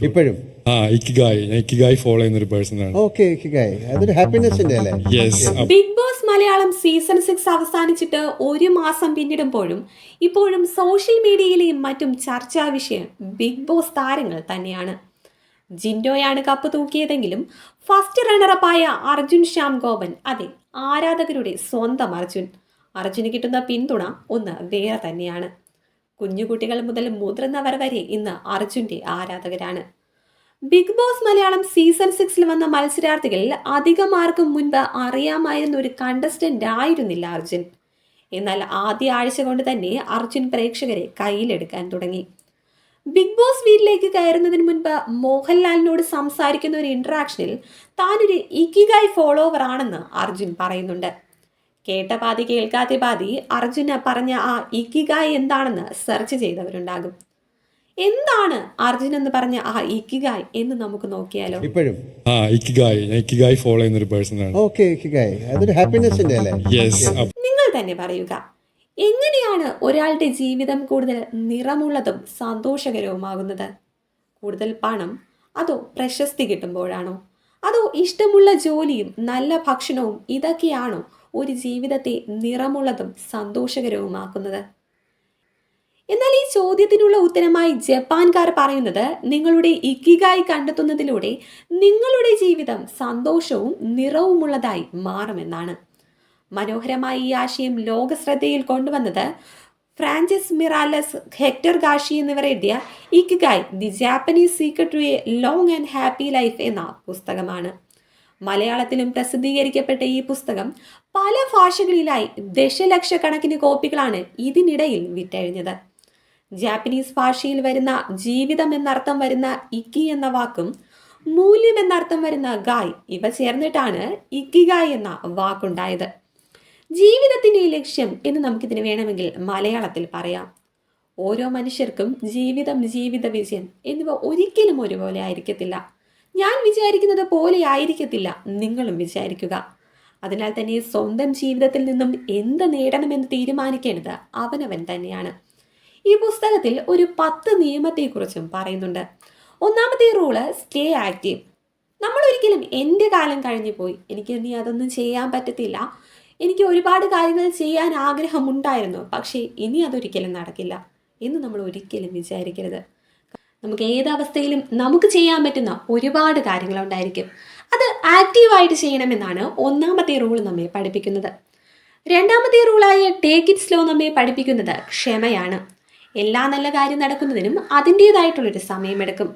പറ്റുള്ളൂ ഇപ്പോഴും? ആ ഇക്കിഗായ്. ഞാൻ ഇക്കിഗായ് ഫോളോ ചെയ്യുന്ന ഒരു പേഴ്സൺ ആണ്. Okay Ikigai. അതൊരു ഹാപ്പിനെസിന്റെ അല്ലേ? Yes big boss Malayalam season six അവസാനിച്ചിട്ട് ഒരു മാസം പിന്നിടുമ്പോഴും ഇപ്പോഴും സോഷ്യൽ മീഡിയയിലെയും മറ്റും ചർച്ചാ വിഷയം ബിഗ് ബോസ് താരങ്ങൾ തന്നെയാണ്. ജിൻഡോയാണ് കപ്പ് തൂക്കിയതെങ്കിലും ഫസ്റ്റ് റണ്ണറപ്പായ അർജുൻ ശ്യാം ഗോപൻ അതെ ആരാധകരുടെ സ്വന്തം അർജുൻ. അർജുന് കിട്ടുന്ന പിന്തുണ ഒന്ന് വേറെ തന്നെയാണ്. കുഞ്ഞുകുട്ടികൾ മുതൽ മുതിർന്നവർ വരെ ഇന്ന് അർജുന്റെ ആരാധകരാണ്. ബിഗ് ബോസ് മലയാളം സീസൺ സിക്സിൽ വന്ന മത്സരാർത്ഥികളിൽ അധികം ആർക്കും മുൻപ് അറിയാമായിരുന്ന ഒരു കണ്ടസ്റ്റന്റ് ആയിരുന്നില്ല അർജുൻ. എന്നാൽ ആദ്യ ആഴ്ച കൊണ്ട് തന്നെ അർജുൻ പ്രേക്ഷകരെ കയ്യിലെടുക്കാൻ തുടങ്ങി. ബിഗ് ബോസ് വീട്ടിലേക്ക് കയറുന്നതിന് മുൻപ് മോഹൻലാലിനോട് സംസാരിക്കുന്ന ഒരു ഇന്ററാക്ഷനിൽ താനൊരു ഇക്കിഗായ് ഫോളോവർ ആണെന്ന് അർജുൻ പറയുന്നുണ്ട്. കേട്ട പാതി കേൾക്കാത്ത പാതി അർജുന പറഞ്ഞ ആ ഇക്കിഗായ് എന്താണെന്ന് സെർച്ച് ചെയ്തവരുണ്ടാകും. എന്താണ് അർജുൻ എന്ന് പറഞ്ഞ ആ ഇക്കിഗായ് എന്ന് നമുക്ക് നോക്കിയാലോ? ഇപ്പോഴും. ആ ഇക്കിഗായ് ഇക്കിഗായ് ഫോളോ ചെയ്യുന്ന ഒരു പേഴ്സൺ ആണ്. ഓക്കേ ഇക്കിഗായ് അതൊരു ഹാപ്പിനെസ്സിന്റെ അല്ലേ? യെസ് നിങ്ങൾ തന്നെ പറയുക. എങ്ങനെയാണ് ഒരാളുടെ ജീവിതം കൂടുതൽ നിറമുള്ളതും സന്തോഷകരവുമാകുന്നത്? കൂടുതൽ പണം അതോ പ്രശസ്തി കിട്ടുമ്പോഴാണോ? അതോ ഇഷ്ടമുള്ള ജോലിയും നല്ല ഭക്ഷണവും ഇതൊക്കെയാണോ ഒരു ജീവിതത്തെ നിറമുള്ളതും സന്തോഷകരവുമാക്കുന്നത്? എന്നാൽ ഈ ചോദ്യത്തിനുള്ള ഉത്തരമായി ജപ്പാൻകാർ പറയുന്നത് നിങ്ങളുടെ ഇക്കിഗായി കണ്ടെത്തുന്നതിലൂടെ നിങ്ങളുടെ ജീവിതം സന്തോഷവും നിറവുമുള്ളതായി മാറുമെന്നാണ്. മനോഹരമായ ഈ ആശയം ലോക ശ്രദ്ധയിൽ കൊണ്ടുവന്നത് ഫ്രാൻസിസ് മിറാലസ് ഹെക്ടർ ഗാഷി എന്നിവർ എഴുതിയ Ikigai the Japanese secret to a long and happy life എന്ന പുസ്തകമാണ്. മലയാളത്തിലും പ്രസിദ്ധീകരിക്കപ്പെട്ട ഈ പുസ്തകം പല ഭാഷകളിലായി ദശലക്ഷക്കണക്കിന് കോപ്പികളാണ് ഇതിനിടയിൽ വിറ്റഴിഞ്ഞത്. ജാപ്പനീസ് ഭാഷയിൽ വരുന്ന ജീവിതം എന്നർത്ഥം വരുന്ന ഇക്കി എന്ന വാക്കും മൂല്യം എന്നർത്ഥം വരുന്ന ഗായ് ഇവ ചേർന്നിട്ടാണ് ഇക്കിഗായ് എന്ന വാക്കുണ്ടായത്. ജീവിതത്തിന്റെ ലക്ഷ്യം എന്ന് നമുക്കിതിന് വേണമെങ്കിൽ മലയാളത്തിൽ പറയാം. ഓരോ മനുഷ്യർക്കും ജീവിതം ജീവിത വിജയം എന്നിവ ഒരിക്കലും ഒരുപോലെ ആയിരിക്കത്തില്ല. ഞാൻ വിചാരിക്കുന്നത് പോലെ ആയിരിക്കത്തില്ല. നിങ്ങളും വിചാരിക്കുക. അതിനാൽ തന്നെ സ്വന്തം ജീവിതത്തിൽ നിന്നും എന്ത് നേടണമെന്ന് തീരുമാനിക്കേണ്ടത് അവനവൻ തന്നെയാണ്. ഈ പുസ്തകത്തിൽ ഒരു പത്ത് നിയമത്തെക്കുറിച്ചും പറയുന്നുണ്ട്. ഒന്നാമത്തെ റൂൾ സ്റ്റേ ആക്റ്റീവ് നമ്മൾ ഒരിക്കലും എന്റെ കാലം കഴിഞ്ഞു പോയി എനിക്ക് ഇനി അതൊന്നും ചെയ്യാൻ പറ്റത്തില്ല. എനിക്ക് ഒരുപാട് കാര്യങ്ങൾ ചെയ്യാൻ ആഗ്രഹമുണ്ടായിരുന്നു. പക്ഷേ ഇനി അതൊരിക്കലും നടക്കില്ല എന്ന് നമ്മൾ ഒരിക്കലും വിചാരിക്കരുത്. നമുക്ക് ഏതവസ്ഥയിലും നമുക്ക് ചെയ്യാൻ പറ്റുന്ന ഒരുപാട് കാര്യങ്ങളുണ്ടായിരിക്കും. അത് ആക്റ്റീവായിട്ട് ചെയ്യണമെന്നാണ് ഒന്നാമത്തെ റൂൾ നമ്മെ പഠിപ്പിക്കുന്നത്. രണ്ടാമത്തെ റൂളായ ടേക്ക് ഇറ്റ് സ്ലോ നമ്മെ പഠിപ്പിക്കുന്നത് ക്ഷമയാണ്. എല്ലാ നല്ല കാര്യം നടക്കുന്നതിനും അതിന്റേതായിട്ടുള്ളൊരു സമയമെടുക്കും.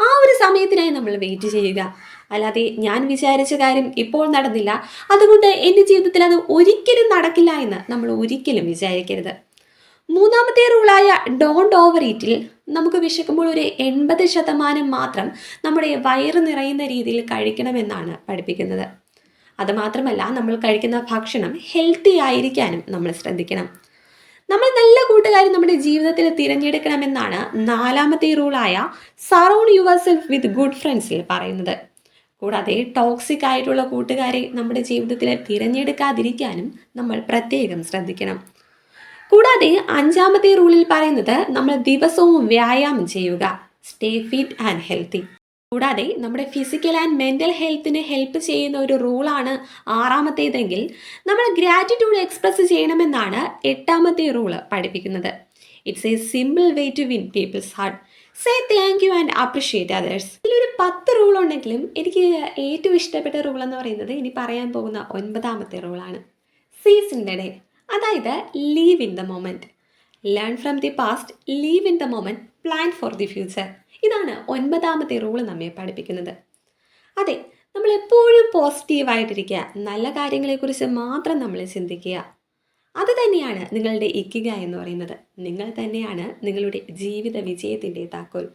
ആ ഒരു സമയത്തിനായി നമ്മൾ വെയിറ്റ് ചെയ്യുക. അല്ലാതെ ഞാൻ വിചാരിച്ച കാര്യം ഇപ്പോൾ നടന്നില്ല. അതുകൊണ്ട് എന്റെ ജീവിതത്തിൽ അത് ഒരിക്കലും നടക്കില്ല എന്ന് നമ്മൾ ഒരിക്കലും വിചാരിക്കരുത്. മൂന്നാമത്തെ റൂളായ ഡോണ്ട് ഓവർ ഈറ്റിൽ നമുക്ക് വിശക്കുമ്പോൾ ഒരു എൺപത് ശതമാനം മാത്രം നമ്മുടെ വയറ് നിറയുന്ന രീതിയിൽ കഴിക്കണമെന്നാണ് പഠിപ്പിക്കുന്നത്. അതുമാത്രമല്ല നമ്മൾ കഴിക്കുന്ന ഭക്ഷണം ഹെൽത്തി ആയിരിക്കാനും നമ്മൾ ശ്രദ്ധിക്കണം. നമ്മൾ നല്ല കൂട്ടുകാരെ നമ്മുടെ ജീവിതത്തിൽ തിരഞ്ഞെടുക്കണമെന്നാണ് നാലാമത്തെ റൂളായ surround your self with good ഫ്രണ്ട്സിൽ പറയുന്നത്. കൂടാതെ ടോക്സിക് ആയിട്ടുള്ള കൂട്ടുകാരെ നമ്മുടെ ജീവിതത്തിൽ തിരഞ്ഞെടുക്കാതിരിക്കാനും നമ്മൾ പ്രത്യേകം ശ്രദ്ധിക്കണം. കൂടാതെ അഞ്ചാമത്തെ റൂളിൽ പറയുന്നത് നമ്മൾ ദിവസവും വ്യായാമം ചെയ്യുക സ്റ്റേ ഫിറ്റ് ആൻഡ് ഹെൽത്തി കൂടാതെ നമ്മുടെ ഫിസിക്കൽ ആൻഡ് മെന്റൽ ഹെൽത്തിന് ഹെൽപ്പ് ചെയ്യുന്ന ഒരു റൂളാണ് ആറാമത്തേതെങ്കിൽ നമ്മൾ ഗ്രാറ്റിറ്റ്യൂഡ് എക്സ്പ്രസ് ചെയ്യണമെന്നാണ് എട്ടാമത്തെ റൂൾ പഠിപ്പിക്കുന്നത്. It's a simple way to win people's heart say thank you and appreciate others ഇതിലൊരു പത്ത് റൂൾ ഉണ്ടെങ്കിലും എനിക്ക് ഏറ്റവും ഇഷ്ടപ്പെട്ട റൂൾ എന്ന് പറയുന്നത് ഇനി പറയാൻ പോകുന്ന ഒൻപതാമത്തെ റൂളാണ് സീസ് ഇൻ ദ ഡേ അതായത് live in the moment learn from the past live in the moment plan for the future ഇതാണ് ഒൻപതാമത്തെ റൂൾ നമ്മെ പഠിപ്പിക്കുന്നത്. അതെ നമ്മൾ എപ്പോഴും പോസിറ്റീവായിട്ടിരിക്കുക നല്ല കാര്യങ്ങളെക്കുറിച്ച് മാത്രം നമ്മൾ ചിന്തിക്കുക. അത് തന്നെയാണ് നിങ്ങളുടെ ഇക്കിക എന്ന് പറയുന്നത്. നിങ്ങൾ തന്നെയാണ് നിങ്ങളുടെ ജീവിത വിജയത്തിന്റെ താക്കോൽ.